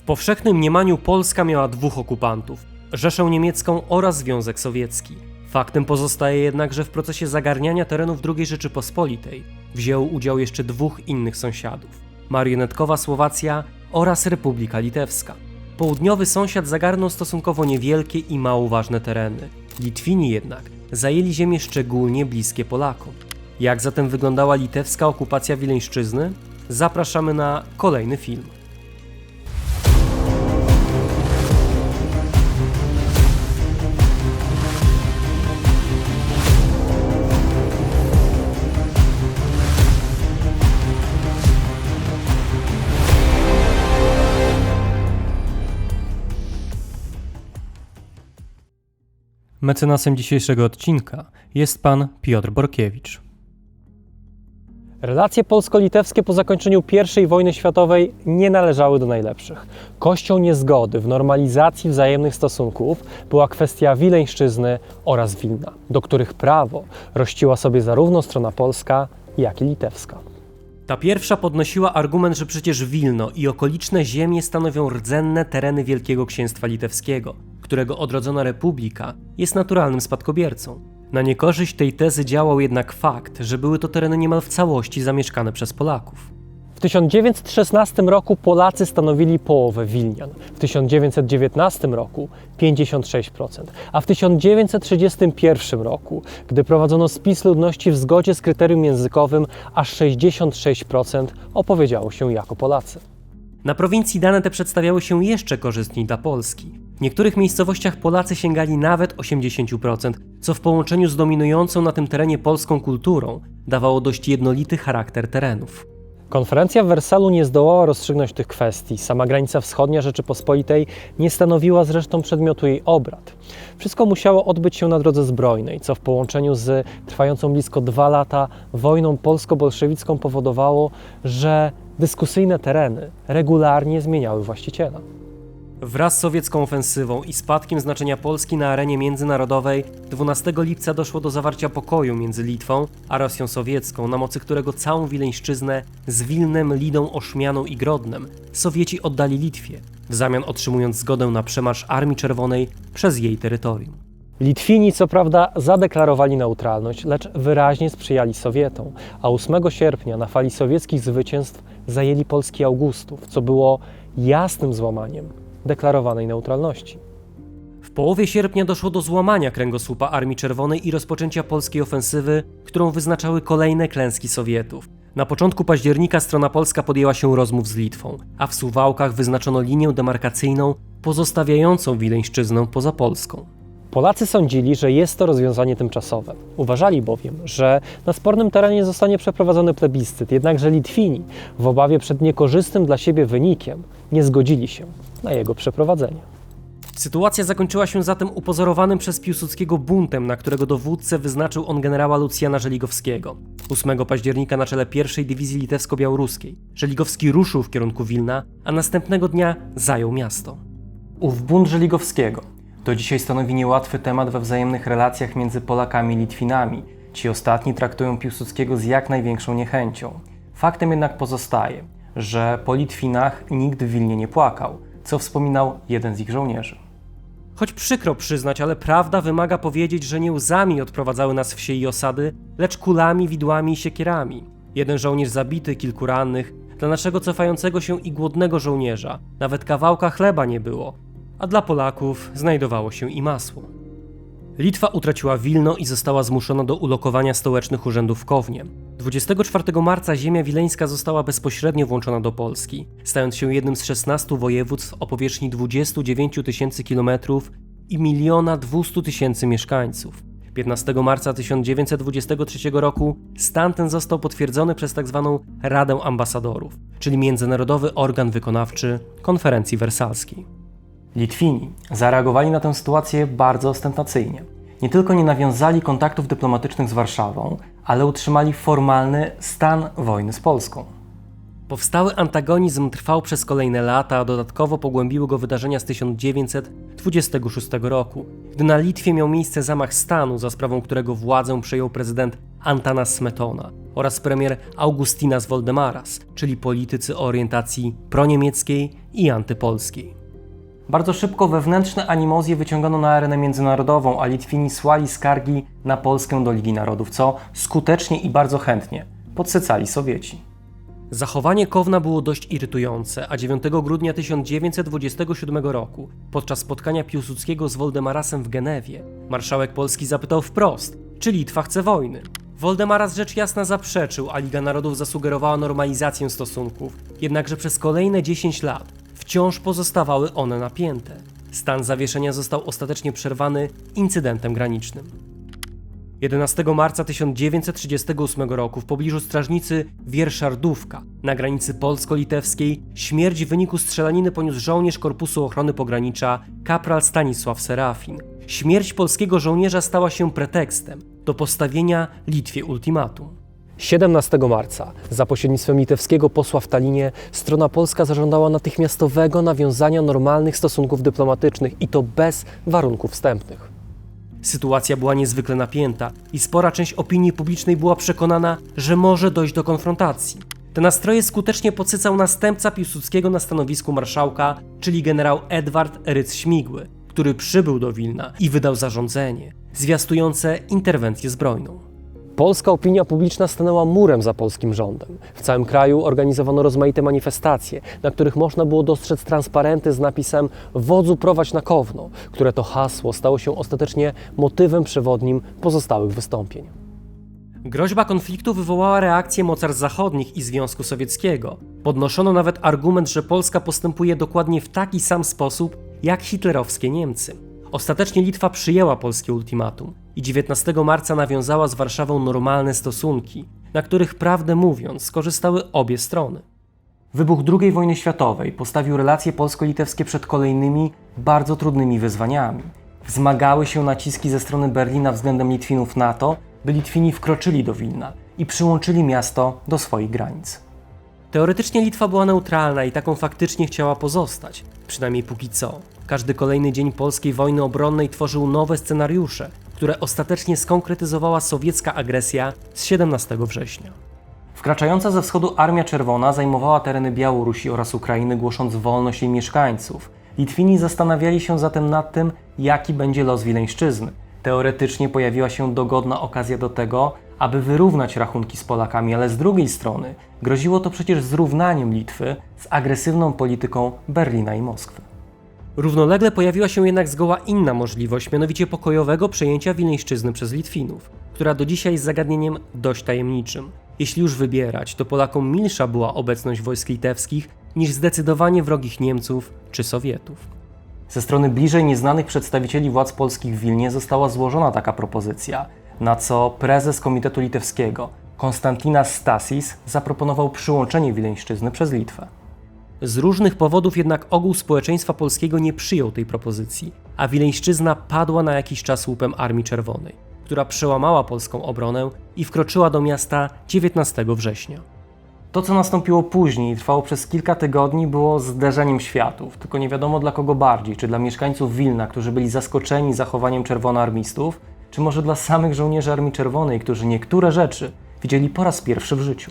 W powszechnym mniemaniu Polska miała dwóch okupantów: Rzeszę Niemiecką oraz Związek Sowiecki. Faktem pozostaje jednak, że w procesie zagarniania terenów II Rzeczypospolitej wzięło udział jeszcze dwóch innych sąsiadów: marionetkowa Słowacja oraz Republika Litewska. Południowy sąsiad zagarnął stosunkowo niewielkie i mało ważne tereny. Litwini jednak zajęli ziemie szczególnie bliskie Polakom. Jak zatem wyglądała litewska okupacja Wileńszczyzny? Zapraszamy na kolejny film. Mecenasem dzisiejszego odcinka jest pan Piotr Borkiewicz. Relacje polsko-litewskie po zakończeniu I wojny światowej nie należały do najlepszych. Kością niezgody w normalizacji wzajemnych stosunków była kwestia Wileńszczyzny oraz Wilna, do których prawo rościła sobie zarówno strona polska, jak i litewska. Ta pierwsza podnosiła argument, że przecież Wilno i okoliczne ziemie stanowią rdzenne tereny Wielkiego Księstwa Litewskiego, którego odrodzona republika jest naturalnym spadkobiercą. Na niekorzyść tej tezy działał jednak fakt, że były to tereny niemal w całości zamieszkane przez Polaków. W 1916 roku Polacy stanowili połowę Wilnian, w 1919 roku 56%, a w 1931 roku, gdy prowadzono spis ludności w zgodzie z kryterium językowym, aż 66% opowiedziało się jako Polacy. Na prowincji dane te przedstawiały się jeszcze korzystniej dla Polski. W niektórych miejscowościach Polacy sięgali nawet 80%, co w połączeniu z dominującą na tym terenie polską kulturą dawało dość jednolity charakter terenów. Konferencja w Wersalu nie zdołała rozstrzygnąć tych kwestii. Sama granica wschodnia Rzeczypospolitej nie stanowiła zresztą przedmiotu jej obrad. Wszystko musiało odbyć się na drodze zbrojnej, co w połączeniu z trwającą blisko dwa lata wojną polsko-bolszewicką powodowało, że dyskusyjne tereny regularnie zmieniały właściciela. Wraz z sowiecką ofensywą i spadkiem znaczenia Polski na arenie międzynarodowej 12 lipca doszło do zawarcia pokoju między Litwą a Rosją Sowiecką, na mocy którego całą Wileńszczyznę z Wilnem, Lidą, Oszmianą i Grodnem Sowieci oddali Litwie, w zamian otrzymując zgodę na przemarsz Armii Czerwonej przez jej terytorium. Litwini co prawda zadeklarowali neutralność, lecz wyraźnie sprzyjali Sowietom, a 8 sierpnia na fali sowieckich zwycięstw zajęli Polski Augustów, co było jasnym złamaniem deklarowanej neutralności. W połowie sierpnia doszło do złamania kręgosłupa Armii Czerwonej i rozpoczęcia polskiej ofensywy, którą wyznaczały kolejne klęski Sowietów. Na początku października strona polska podjęła się rozmów z Litwą, a w Suwałkach wyznaczono linię demarkacyjną pozostawiającą Wileńszczyznę poza Polską. Polacy sądzili, że jest to rozwiązanie tymczasowe. Uważali bowiem, że na spornym terenie zostanie przeprowadzony plebiscyt, jednakże Litwini, w obawie przed niekorzystnym dla siebie wynikiem, nie zgodzili się na jego przeprowadzenie. Sytuacja zakończyła się zatem upozorowanym przez Piłsudskiego buntem, na którego dowódcę wyznaczył on generała Lucjana Żeligowskiego. 8 października na czele pierwszej dywizji litewsko-białoruskiej Żeligowski ruszył w kierunku Wilna, a następnego dnia zajął miasto. Ów bunt Żeligowskiego do dzisiaj stanowi niełatwy temat we wzajemnych relacjach między Polakami i Litwinami. Ci ostatni traktują Piłsudskiego z jak największą niechęcią. Faktem jednak pozostaje, że po Litwinach nikt w Wilnie nie płakał, co wspominał jeden z ich żołnierzy. Choć przykro przyznać, ale prawda wymaga powiedzieć, że nie łzami odprowadzały nas wsie i osady, lecz kulami, widłami i siekierami. Jeden żołnierz zabity, kilku rannych. Dla naszego cofającego się i głodnego żołnierza nawet kawałka chleba nie było, a dla Polaków znajdowało się i masło. Litwa utraciła Wilno i została zmuszona do ulokowania stołecznych urzędów w Kownie. 24 marca ziemia wileńska została bezpośrednio włączona do Polski, stając się jednym z 16 województw o powierzchni 29 tysięcy kilometrów i miliona 200 tysięcy mieszkańców. 15 marca 1923 roku stan ten został potwierdzony przez tzw. Tak Radę Ambasadorów, czyli międzynarodowy organ wykonawczy konferencji wersalskiej. Litwini zareagowali na tę sytuację bardzo ostentacyjnie. Nie tylko nie nawiązali kontaktów dyplomatycznych z Warszawą, ale utrzymali formalny stan wojny z Polską. Powstały antagonizm trwał przez kolejne lata, a dodatkowo pogłębiły go wydarzenia z 1926 roku, gdy na Litwie miał miejsce zamach stanu, za sprawą którego władzę przejął prezydent Antanas Smetona. oraz premier Augustinas Voldemaras, czyli politycy o orientacji proniemieckiej i antypolskiej. Bardzo szybko wewnętrzne animozje wyciągano na arenę międzynarodową, a Litwini słali skargi na Polskę do Ligi Narodów, co skutecznie i bardzo chętnie podsycali Sowieci. Zachowanie Kowna było dość irytujące, a 9 grudnia 1927 roku, podczas spotkania Piłsudskiego z Woldemarasem w Genewie, marszałek Polski zapytał wprost, czy Litwa chce wojny. Woldemaras rzecz jasna zaprzeczył, a Liga Narodów zasugerowała normalizację stosunków, jednakże przez kolejne 10 lat wciąż pozostawały one napięte. Stan zawieszenia został ostatecznie przerwany incydentem granicznym. 11 marca 1938 roku w pobliżu strażnicy Wierszardówka na granicy polsko-litewskiej śmierć w wyniku strzelaniny poniósł żołnierz Korpusu Ochrony Pogranicza kapral Stanisław Serafin. Śmierć polskiego żołnierza stała się pretekstem do postawienia Litwie ultimatum. 17 marca za pośrednictwem litewskiego posła w Talinie strona polska zażądała natychmiastowego nawiązania normalnych stosunków dyplomatycznych i to bez warunków wstępnych. Sytuacja była niezwykle napięta i spora część opinii publicznej była przekonana, że może dojść do konfrontacji. Te nastroje skutecznie podsycał następca Piłsudskiego na stanowisku marszałka, czyli generał Edward Rydz-Śmigły, który przybył do Wilna i wydał zarządzenie zwiastujące interwencję zbrojną. Polska opinia publiczna stanęła murem za polskim rządem. W całym kraju organizowano rozmaite manifestacje, na których można było dostrzec transparenty z napisem Wodzu prowadź na Kowno, które to hasło stało się ostatecznie motywem przewodnim pozostałych wystąpień. Groźba konfliktu wywołała reakcję mocarstw zachodnich i Związku Sowieckiego. Podnoszono nawet argument, że Polska postępuje dokładnie w taki sam sposób jak hitlerowskie Niemcy. Ostatecznie Litwa przyjęła polskie ultimatum i 19 marca nawiązała z Warszawą normalne stosunki, na których prawdę mówiąc skorzystały obie strony. Wybuch II wojny światowej postawił relacje polsko-litewskie przed kolejnymi, bardzo trudnymi wyzwaniami. Wzmagały się naciski ze strony Berlina względem Litwinów na to, by Litwini wkroczyli do Wilna i przyłączyli miasto do swoich granic. Teoretycznie Litwa była neutralna i taką faktycznie chciała pozostać, przynajmniej póki co. Każdy kolejny dzień polskiej wojny obronnej tworzył nowe scenariusze, które ostatecznie skonkretyzowała sowiecka agresja z 17 września. Wkraczająca ze wschodu Armia Czerwona zajmowała tereny Białorusi oraz Ukrainy, głosząc wolność jej mieszkańców. Litwini zastanawiali się zatem nad tym, jaki będzie los Wileńszczyzny. Teoretycznie pojawiła się dogodna okazja do tego, aby wyrównać rachunki z Polakami, ale z drugiej strony groziło to przecież zrównaniem Litwy z agresywną polityką Berlina i Moskwy. Równolegle pojawiła się jednak zgoła inna możliwość, mianowicie pokojowego przejęcia Wileńszczyzny przez Litwinów, która do dzisiaj jest zagadnieniem dość tajemniczym. Jeśli już wybierać, to Polakom milsza była obecność wojsk litewskich niż zdecydowanie wrogich Niemców czy Sowietów. Ze strony bliżej nieznanych przedstawicieli władz polskich w Wilnie została złożona taka propozycja, na co prezes Komitetu Litewskiego Konstantinas Stasis zaproponował przyłączenie Wileńszczyzny przez Litwę. Z różnych powodów jednak ogół społeczeństwa polskiego nie przyjął tej propozycji, a Wileńszczyzna padła na jakiś czas łupem Armii Czerwonej, która przełamała polską obronę i wkroczyła do miasta 19 września. To, co nastąpiło później, trwało przez kilka tygodni, było zderzeniem światów, tylko nie wiadomo dla kogo bardziej, czy dla mieszkańców Wilna, którzy byli zaskoczeni zachowaniem czerwonoarmistów, czy może dla samych żołnierzy Armii Czerwonej, którzy niektóre rzeczy widzieli po raz pierwszy w życiu.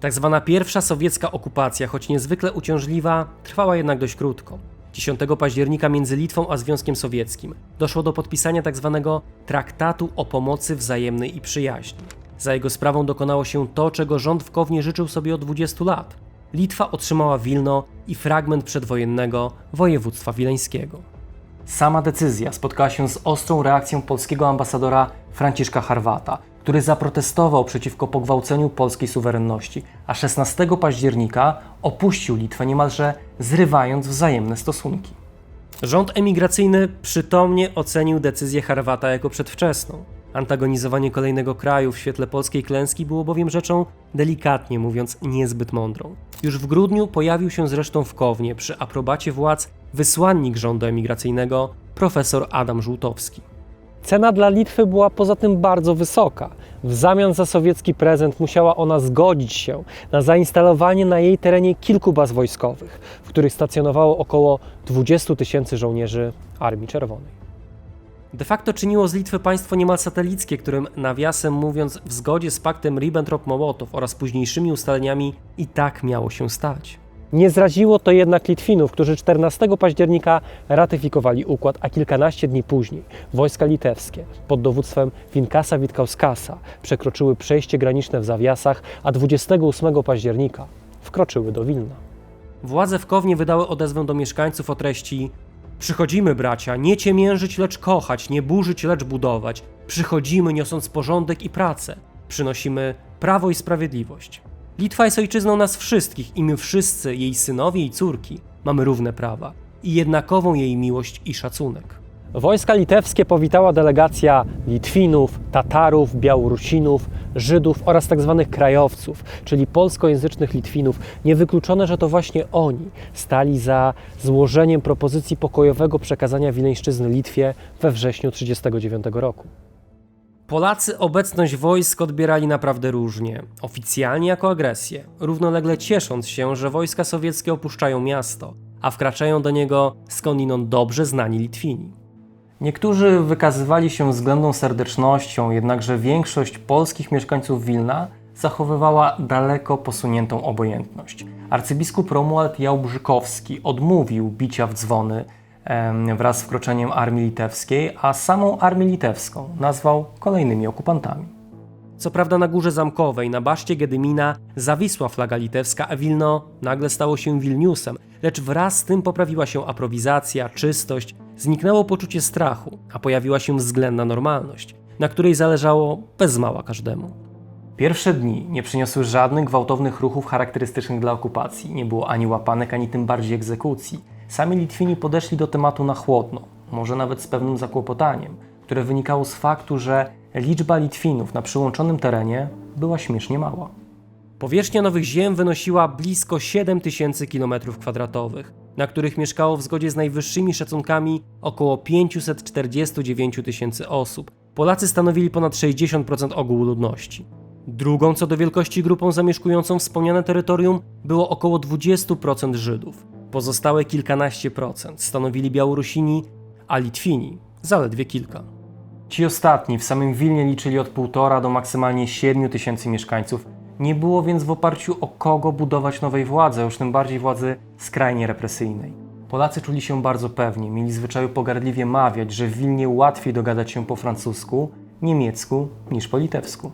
Tak zwana pierwsza sowiecka okupacja, choć niezwykle uciążliwa, trwała jednak dość krótko. 10 października między Litwą a Związkiem Sowieckim doszło do podpisania tzw. Traktatu o pomocy wzajemnej i przyjaźni. Za jego sprawą dokonało się to, czego rząd w Kownie życzył sobie od 20 lat. Litwa otrzymała Wilno i fragment przedwojennego województwa wileńskiego. Sama decyzja spotkała się z ostrą reakcją polskiego ambasadora Franciszka Harwata, który zaprotestował przeciwko pogwałceniu polskiej suwerenności, a 16 października opuścił Litwę niemalże zrywając wzajemne stosunki. Rząd emigracyjny przytomnie ocenił decyzję Harwata jako przedwczesną. Antagonizowanie kolejnego kraju w świetle polskiej klęski było bowiem rzeczą, delikatnie mówiąc, niezbyt mądrą. Już w grudniu pojawił się zresztą w Kownie przy aprobacie władz wysłannik rządu emigracyjnego profesor Adam Żółtowski. Cena dla Litwy była poza tym bardzo wysoka. W zamian za sowiecki prezent musiała ona zgodzić się na zainstalowanie na jej terenie kilku baz wojskowych, w których stacjonowało około 20 tysięcy żołnierzy Armii Czerwonej. De facto czyniło z Litwy państwo niemal satelickie, którym nawiasem mówiąc w zgodzie z paktem Ribbentrop-Mołotow oraz późniejszymi ustaleniami i tak miało się stać. Nie zraziło to jednak Litwinów, którzy 14 października ratyfikowali układ, a kilkanaście dni później wojska litewskie pod dowództwem Winkasa Witkauskasa przekroczyły przejście graniczne w Zawiasach, a 28 października wkroczyły do Wilna. Władze w Kownie wydały odezwę do mieszkańców o treści Przychodzimy, bracia, nie ciemiężyć, lecz kochać, nie burzyć, lecz budować. Przychodzimy, niosąc porządek i pracę. Przynosimy prawo i sprawiedliwość. Litwa jest ojczyzną nas wszystkich i my wszyscy, jej synowie i córki, mamy równe prawa i jednakową jej miłość i szacunek. Wojska litewskie powitała delegacja Litwinów, Tatarów, Białorusinów, Żydów oraz tzw. krajowców, czyli polskojęzycznych Litwinów. Niewykluczone, że to właśnie oni stali za złożeniem propozycji pokojowego przekazania Wileńszczyzny Litwie we wrześniu 1939 roku. Polacy obecność wojsk odbierali naprawdę różnie. Oficjalnie jako agresję, równolegle ciesząc się, że wojska sowieckie opuszczają miasto, a wkraczają do niego skądinąd dobrze znani Litwini. Niektórzy wykazywali się względną serdecznością, jednakże większość polskich mieszkańców Wilna zachowywała daleko posuniętą obojętność. Arcybiskup Romuald Jałbrzykowski odmówił bicia w dzwony wraz z wkroczeniem armii litewskiej, a samą armię litewską nazwał kolejnymi okupantami. Co prawda na Górze Zamkowej, na baszcie Gedymina, zawisła flaga litewska, a Wilno nagle stało się Wilniusem, lecz wraz z tym poprawiła się aprowizacja, czystość, zniknęło poczucie strachu, a pojawiła się względna normalność, na której zależało bez mała każdemu. Pierwsze dni nie przyniosły żadnych gwałtownych ruchów charakterystycznych dla okupacji. Nie było ani łapanek, ani tym bardziej egzekucji. Sami Litwini podeszli do tematu na chłodno, może nawet z pewnym zakłopotaniem, które wynikało z faktu, że liczba Litwinów na przyłączonym terenie była śmiesznie mała. Powierzchnia Nowych Ziem wynosiła blisko 7000 km2, na których mieszkało w zgodzie z najwyższymi szacunkami około 549 tysięcy osób. Polacy stanowili ponad 60% ogółu ludności. Drugą co do wielkości grupą zamieszkującą wspomniane terytorium było około 20% Żydów. Pozostałe kilkanaście procent stanowili Białorusini, a Litwini zaledwie kilka. Ci ostatni w samym Wilnie liczyli od 1,5 do maksymalnie 7 tysięcy mieszkańców. Nie było więc w oparciu o kogo budować nowej władzy, a już tym bardziej władzy skrajnie represyjnej. Polacy czuli się bardzo pewnie, mieli zwyczaju pogardliwie mawiać, że w Wilnie łatwiej dogadać się po francusku, niemiecku niż po litewsku.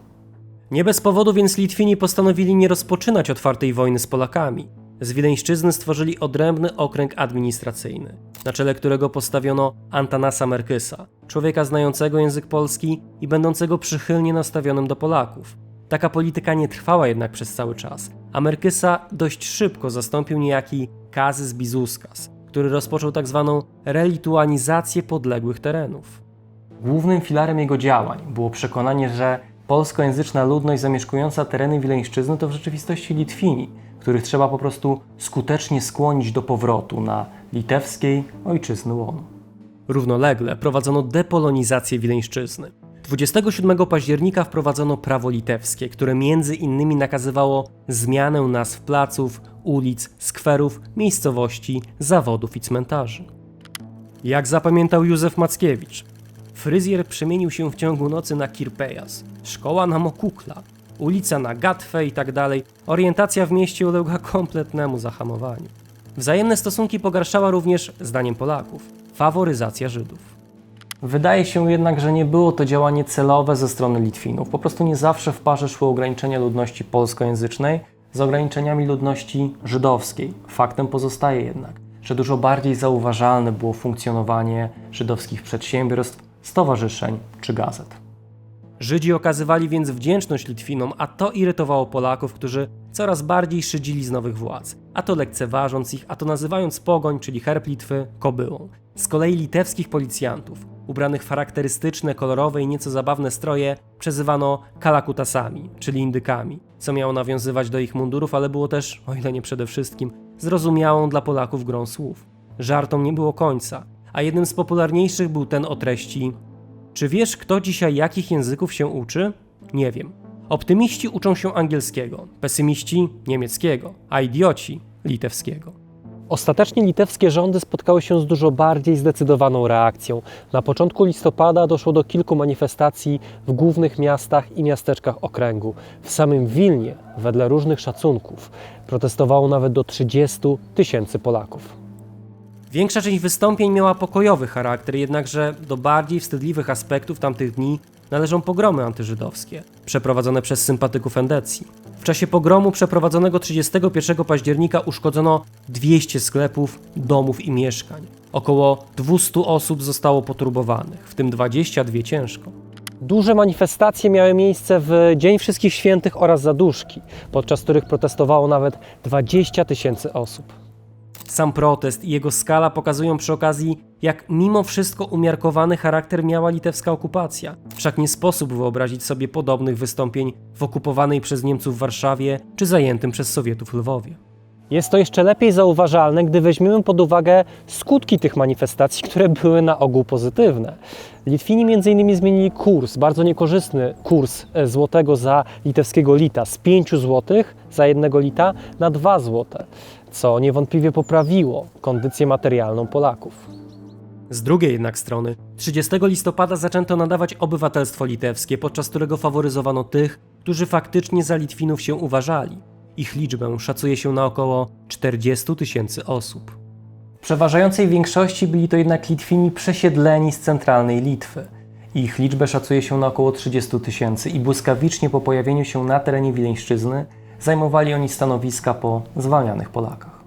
Nie bez powodu więc Litwini postanowili nie rozpoczynać otwartej wojny z Polakami. Z Wileńszczyzny stworzyli odrębny okręg administracyjny, na czele którego postawiono Antanasa Merkysa, człowieka znającego język polski i będącego przychylnie nastawionym do Polaków. Taka polityka nie trwała jednak przez cały czas, a Merkysa dość szybko zastąpił niejaki Kazys Bizuskas, który rozpoczął tak zwaną relituanizację podległych terenów. Głównym filarem jego działań było przekonanie, że polskojęzyczna ludność zamieszkująca tereny Wileńszczyzny to w rzeczywistości Litwini, których trzeba po prostu skutecznie skłonić do powrotu na litewskiej ojczyzny łono. Równolegle prowadzono depolonizację Wileńszczyzny. 27 października wprowadzono prawo litewskie, które między innymi nakazywało zmianę nazw placów, ulic, skwerów, miejscowości, zawodów i cmentarzy. Jak zapamiętał Józef Mackiewicz, fryzjer przemienił się w ciągu nocy na Kirpejas, szkoła na Mokukla, ulica na Gatwę i tak dalej. Orientacja w mieście uległa kompletnemu zahamowaniu. Wzajemne stosunki pogarszała również, zdaniem Polaków, faworyzacja Żydów. Wydaje się jednak, że nie było to działanie celowe ze strony Litwinów. Po prostu nie zawsze w parze szły ograniczenia ludności polskojęzycznej z ograniczeniami ludności żydowskiej. Faktem pozostaje jednak, że dużo bardziej zauważalne było funkcjonowanie żydowskich przedsiębiorstw, stowarzyszeń czy gazet. Żydzi okazywali więc wdzięczność Litwinom, a to irytowało Polaków, którzy coraz bardziej szydzili z nowych władz, a to lekceważąc ich, a to nazywając pogoń, czyli herb Litwy, kobyłą. Z kolei litewskich policjantów, ubranych w charakterystyczne, kolorowe i nieco zabawne stroje, przezywano kalakutasami, czyli indykami, co miało nawiązywać do ich mundurów, ale było też, o ile nie przede wszystkim, zrozumiałą dla Polaków grą słów. Żartom nie było końca, a jednym z popularniejszych był ten o treści czy wiesz, kto dzisiaj jakich języków się uczy? Nie wiem. Optymiści uczą się angielskiego, pesymiści niemieckiego, a idioci litewskiego. Ostatecznie litewskie rządy spotkały się z dużo bardziej zdecydowaną reakcją. Na początku listopada doszło do kilku manifestacji w głównych miastach i miasteczkach okręgu. W samym Wilnie, wedle różnych szacunków, protestowało nawet do 30 tysięcy Polaków. Większa część wystąpień miała pokojowy charakter, jednakże do bardziej wstydliwych aspektów tamtych dni należą pogromy antyżydowskie, przeprowadzone przez sympatyków Endecji. W czasie pogromu przeprowadzonego 31 października uszkodzono 200 sklepów, domów i mieszkań. Około 200 osób zostało poturbowanych, w tym 22 ciężko. Duże manifestacje miały miejsce w Dzień Wszystkich Świętych oraz Zaduszki, podczas których protestowało nawet 20 tysięcy osób. Sam protest i jego skala pokazują przy okazji, jak mimo wszystko umiarkowany charakter miała litewska okupacja. Wszak nie sposób wyobrazić sobie podobnych wystąpień w okupowanej przez Niemców Warszawie czy zajętym przez Sowietów Lwowie. Jest to jeszcze lepiej zauważalne, gdy weźmiemy pod uwagę skutki tych manifestacji, które były na ogół pozytywne. Litwini m.in. zmienili kurs, bardzo niekorzystny kurs e, złotego za litewskiego lita z 5 zł za jednego lita na 2 zł, co niewątpliwie poprawiło kondycję materialną Polaków. Z drugiej jednak strony, 30 listopada zaczęto nadawać obywatelstwo litewskie, podczas którego faworyzowano tych, którzy faktycznie za Litwinów się uważali. Ich liczbę szacuje się na około 40 tysięcy osób. W przeważającej większości byli to jednak Litwini przesiedleni z centralnej Litwy. Ich liczbę szacuje się na około 30 tysięcy i błyskawicznie po pojawieniu się na terenie Wileńszczyzny zajmowali oni stanowiska po zwalnianych Polakach.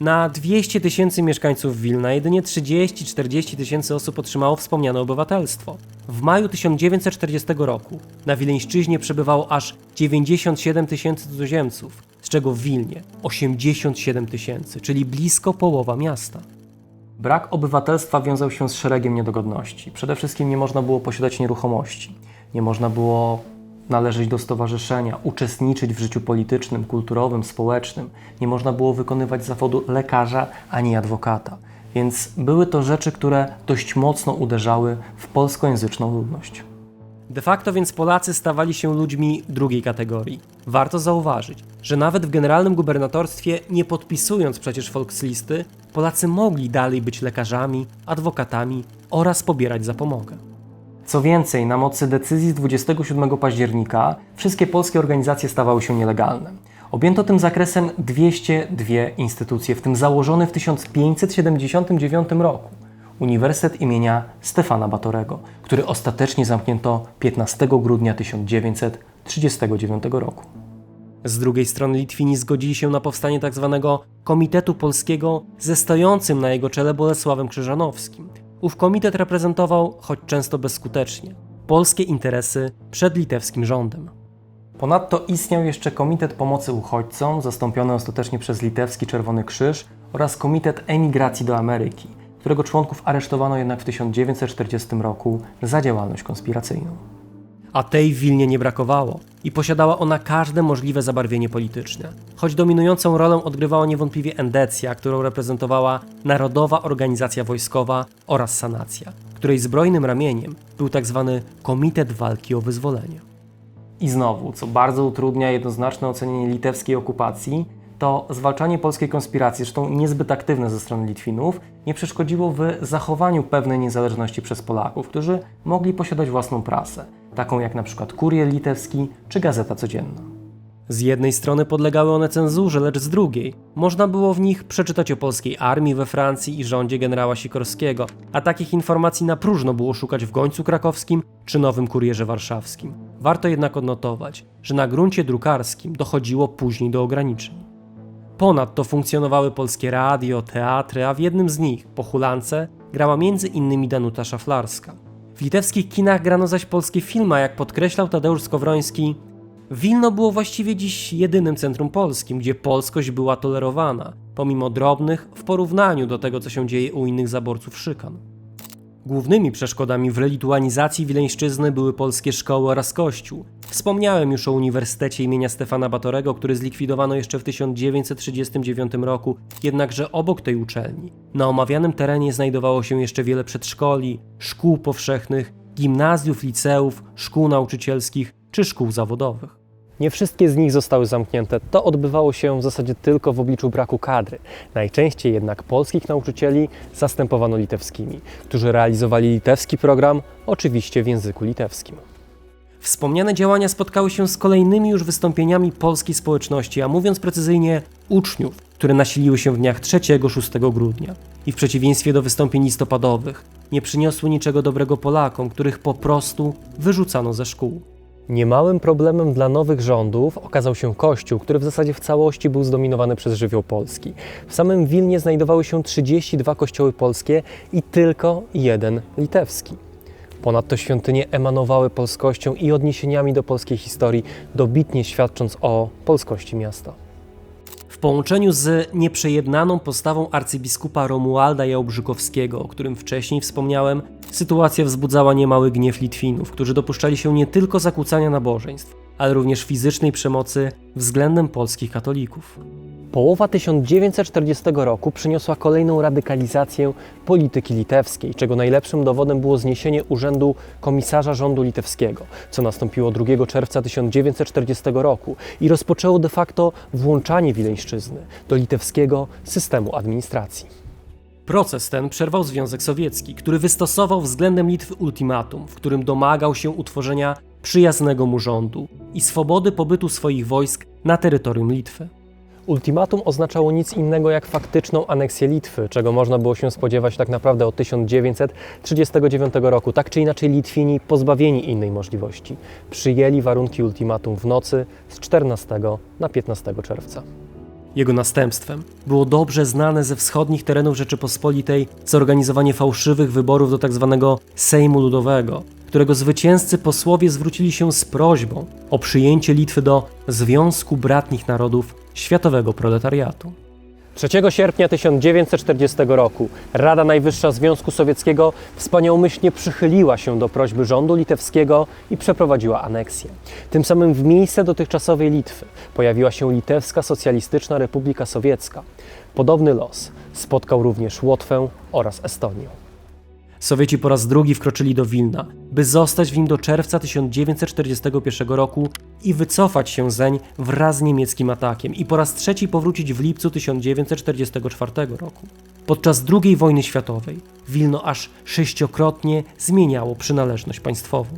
Na 200 tysięcy mieszkańców Wilna jedynie 30-40 tysięcy osób otrzymało wspomniane obywatelstwo. W maju 1940 roku na Wileńszczyźnie przebywało aż 97 tysięcy cudzoziemców, z czego w Wilnie 87 tysięcy, czyli blisko połowa miasta. Brak obywatelstwa wiązał się z szeregiem niedogodności. Przede wszystkim nie można było posiadać nieruchomości, nie można było należeć do stowarzyszenia, uczestniczyć w życiu politycznym, kulturowym, społecznym. Nie można było wykonywać zawodu lekarza ani adwokata. Więc były to rzeczy, które dość mocno uderzały w polskojęzyczną ludność. De facto więc Polacy stawali się ludźmi drugiej kategorii. Warto zauważyć, że nawet w generalnym gubernatorstwie, nie podpisując przecież Volkslisty, Polacy mogli dalej być lekarzami, adwokatami oraz pobierać zapomogę. Co więcej, na mocy decyzji z 27 października wszystkie polskie organizacje stawały się nielegalne. Objęto tym zakresem 202 instytucje, w tym założony w 1579 roku Uniwersytet imienia Stefana Batorego, który ostatecznie zamknięto 15 grudnia 1939 roku. Z drugiej strony Litwini zgodzili się na powstanie tzw. Tak Komitetu Polskiego ze stojącym na jego czele Bolesławem Krzyżanowskim. Ów komitet reprezentował, choć często bezskutecznie, polskie interesy przed litewskim rządem. Ponadto istniał jeszcze Komitet Pomocy Uchodźcom, zastąpiony ostatecznie przez Litewski Czerwony Krzyż oraz Komitet Emigracji do Ameryki, którego członków aresztowano jednak w 1940 roku za działalność konspiracyjną. A tej w Wilnie nie brakowało i posiadała ona każde możliwe zabarwienie polityczne. Choć dominującą rolę odgrywała niewątpliwie Endecja, którą reprezentowała Narodowa Organizacja Wojskowa oraz Sanacja, której zbrojnym ramieniem był tzw. Tak Komitet Walki o Wyzwolenie. I znowu, co bardzo utrudnia jednoznaczne ocenienie litewskiej okupacji, to zwalczanie polskiej konspiracji, zresztą niezbyt aktywne ze strony Litwinów, nie przeszkodziło w zachowaniu pewnej niezależności przez Polaków, którzy mogli posiadać własną prasę, taką jak na przykład Kurier Litewski czy Gazeta Codzienna. Z jednej strony podlegały one cenzurze, lecz z drugiej można było w nich przeczytać o polskiej armii we Francji i rządzie generała Sikorskiego, a takich informacji na próżno było szukać w Gońcu Krakowskim czy Nowym Kurierze Warszawskim. Warto jednak odnotować, że na gruncie drukarskim dochodziło później do ograniczeń. Ponadto funkcjonowały polskie radio, teatry, a w jednym z nich, po hulance, grała m.in. Danuta Szaflarska. W litewskich kinach grano zaś polskie filmy, jak podkreślał Tadeusz Skowroński. Wilno było właściwie dziś jedynym centrum polskim, gdzie polskość była tolerowana, pomimo drobnych w porównaniu do tego, co się dzieje u innych zaborców szykan. Głównymi przeszkodami w relituanizacji Wileńszczyzny były polskie szkoły oraz kościół. Wspomniałem już o Uniwersytecie imienia Stefana Batorego, który zlikwidowano jeszcze w 1939 roku, jednakże obok tej uczelni, na omawianym terenie znajdowało się jeszcze wiele przedszkoli, szkół powszechnych, gimnazjów, liceów, szkół nauczycielskich czy szkół zawodowych. Nie wszystkie z nich zostały zamknięte. To odbywało się w zasadzie tylko w obliczu braku kadry. Najczęściej jednak polskich nauczycieli zastępowano litewskimi, którzy realizowali litewski program, oczywiście w języku litewskim. Wspomniane działania spotkały się z kolejnymi już wystąpieniami polskiej społeczności, a mówiąc precyzyjnie uczniów, które nasiliły się w dniach 3-6 grudnia. I w przeciwieństwie do wystąpień listopadowych, nie przyniosły niczego dobrego Polakom, których po prostu wyrzucano ze szkół. Niemałym problemem dla nowych rządów okazał się Kościół, który w zasadzie w całości był zdominowany przez żywioł polski. W samym Wilnie znajdowały się 32 kościoły polskie i tylko jeden litewski. Ponadto świątynie emanowały polskością i odniesieniami do polskiej historii, dobitnie świadcząc o polskości miasta. W połączeniu z nieprzejednaną postawą arcybiskupa Romualda Jałbrzykowskiego, o którym wcześniej wspomniałem, sytuacja wzbudzała niemały gniew Litwinów, którzy dopuszczali się nie tylko zakłócania nabożeństw, ale również fizycznej przemocy względem polskich katolików. Połowa 1940 roku przyniosła kolejną radykalizację polityki litewskiej, czego najlepszym dowodem było zniesienie urzędu komisarza rządu litewskiego, co nastąpiło 2 czerwca 1940 roku i rozpoczęło de facto włączanie Wileńszczyzny do litewskiego systemu administracji. Proces ten przerwał Związek Sowiecki, który wystosował względem Litwy ultimatum, w którym domagał się utworzenia przyjaznego mu rządu i swobody pobytu swoich wojsk na terytorium Litwy. Ultimatum oznaczało nic innego jak faktyczną aneksję Litwy, czego można było się spodziewać tak naprawdę od 1939 roku. Tak czy inaczej Litwini, pozbawieni innej możliwości, przyjęli warunki ultimatum w nocy z 14 na 15 czerwca. Jego następstwem było dobrze znane ze wschodnich terenów Rzeczypospolitej zorganizowanie fałszywych wyborów do tzw. Sejmu Ludowego, którego zwycięzcy posłowie zwrócili się z prośbą o przyjęcie Litwy do Związku Bratnich Narodów Światowego Proletariatu. 3 sierpnia 1940 roku Rada Najwyższa Związku Sowieckiego wspaniałomyślnie przychyliła się do prośby rządu litewskiego i przeprowadziła aneksję. Tym samym w miejsce dotychczasowej Litwy pojawiła się Litewska Socjalistyczna Republika Sowiecka. Podobny los spotkał również Łotwę oraz Estonię. Sowieci po raz drugi wkroczyli do Wilna, by zostać w nim do czerwca 1941 roku i wycofać się zeń wraz z niemieckim atakiem i po raz trzeci powrócić w lipcu 1944 roku. Podczas II wojny światowej Wilno aż sześciokrotnie zmieniało przynależność państwową.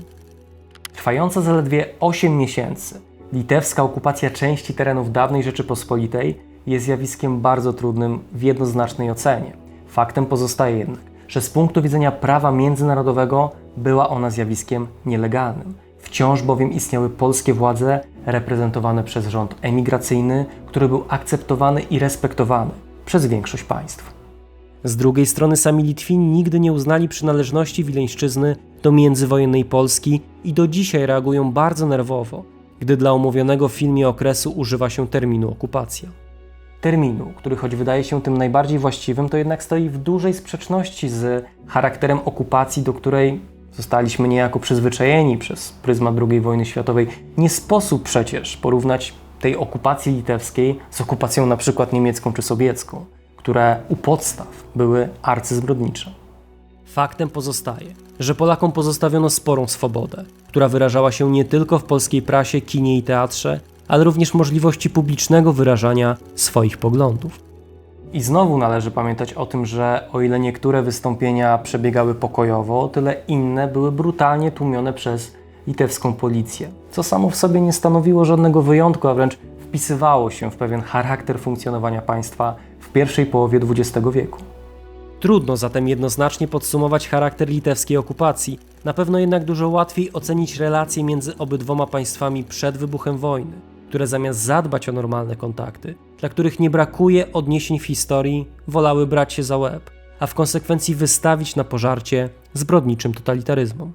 Trwająca zaledwie 8 miesięcy, litewska okupacja części terenów dawnej Rzeczypospolitej jest zjawiskiem bardzo trudnym w jednoznacznej ocenie. Faktem pozostaje jednak, że z punktu widzenia prawa międzynarodowego była ona zjawiskiem nielegalnym. Wciąż bowiem istniały polskie władze reprezentowane przez rząd emigracyjny, który był akceptowany i respektowany przez większość państw. Z drugiej strony sami Litwini nigdy nie uznali przynależności Wileńszczyzny do międzywojennej Polski i do dzisiaj reagują bardzo nerwowo, gdy dla omówionego w filmie okresu używa się terminu okupacja terminu, który choć wydaje się tym najbardziej właściwym, to jednak stoi w dużej sprzeczności z charakterem okupacji, do której zostaliśmy niejako przyzwyczajeni przez pryzmat II wojny światowej. Nie sposób przecież porównać tej okupacji litewskiej z okupacją na przykład niemiecką czy sowiecką, które u podstaw były arcyzbrodnicze. Faktem pozostaje, że Polakom pozostawiono sporą swobodę, która wyrażała się nie tylko w polskiej prasie, kinie i teatrze, ale również możliwości publicznego wyrażania swoich poglądów. I znowu należy pamiętać o tym, że o ile niektóre wystąpienia przebiegały pokojowo, tyle inne były brutalnie tłumione przez litewską policję, co samo w sobie nie stanowiło żadnego wyjątku, a wręcz wpisywało się w pewien charakter funkcjonowania państwa w pierwszej połowie XX wieku. Trudno zatem jednoznacznie podsumować charakter litewskiej okupacji, na pewno jednak dużo łatwiej ocenić relacje między obydwoma państwami przed wybuchem wojny które zamiast zadbać o normalne kontakty, dla których nie brakuje odniesień w historii, wolały brać się za łeb, a w konsekwencji wystawić na pożarcie zbrodniczym totalitaryzmom.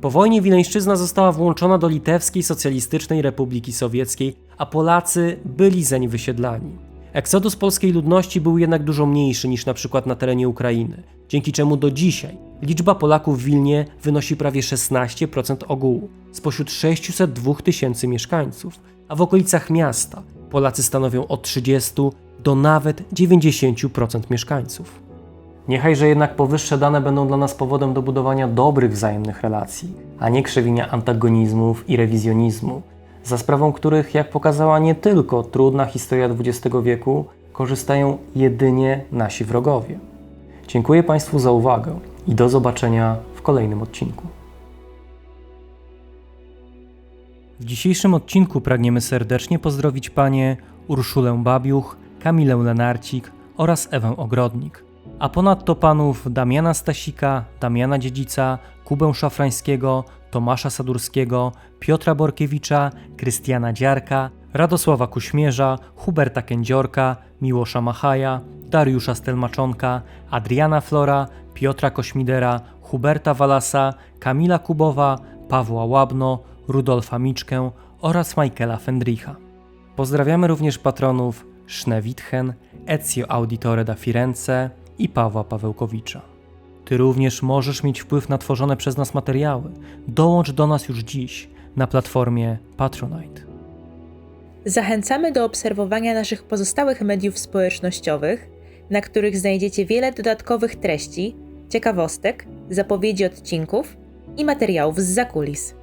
Po wojnie Wileńszczyzna została włączona do Litewskiej Socjalistycznej Republiki Sowieckiej, a Polacy byli zeń wysiedlani. Eksodus polskiej ludności był jednak dużo mniejszy niż na przykład na terenie Ukrainy, dzięki czemu do dzisiaj liczba Polaków w Wilnie wynosi prawie 16% ogółu, spośród 602 tysięcy mieszkańców, a w okolicach miasta Polacy stanowią od 30 do nawet 90% mieszkańców. Niechaj, że jednak powyższe dane będą dla nas powodem do budowania dobrych wzajemnych relacji, a nie krzewienia antagonizmów i rewizjonizmu, za sprawą których, jak pokazała nie tylko trudna historia XX wieku, korzystają jedynie nasi wrogowie. Dziękuję Państwu za uwagę i do zobaczenia w kolejnym odcinku. W dzisiejszym odcinku pragniemy serdecznie pozdrowić panie Urszulę Babiuch, Kamilę Lenarcik oraz Ewę Ogrodnik, a ponadto panów Damiana Stasika, Damiana Dziedzica, Kubę Szafrańskiego, Tomasza Sadurskiego, Piotra Borkiewicza, Krystiana Dziarka, Radosława Kuśmierza, Huberta Kędziorka, Miłosza Machaja, Dariusza Stelmaczonka, Adriana Flora, Piotra Kośmidera, Huberta Walasa, Kamila Kubowa, Pawła Łabno, Rudolfa Miczkę oraz Michaela Fendricha. Pozdrawiamy również patronów Sznewitchen, Ezio Auditore da Firenze i Pawła Pawełkowicza. Ty również możesz mieć wpływ na tworzone przez nas materiały. Dołącz do nas już dziś na platformie Patronite. Zachęcamy do obserwowania naszych pozostałych mediów społecznościowych, na których znajdziecie wiele dodatkowych treści, ciekawostek, zapowiedzi odcinków i materiałów z zakulis.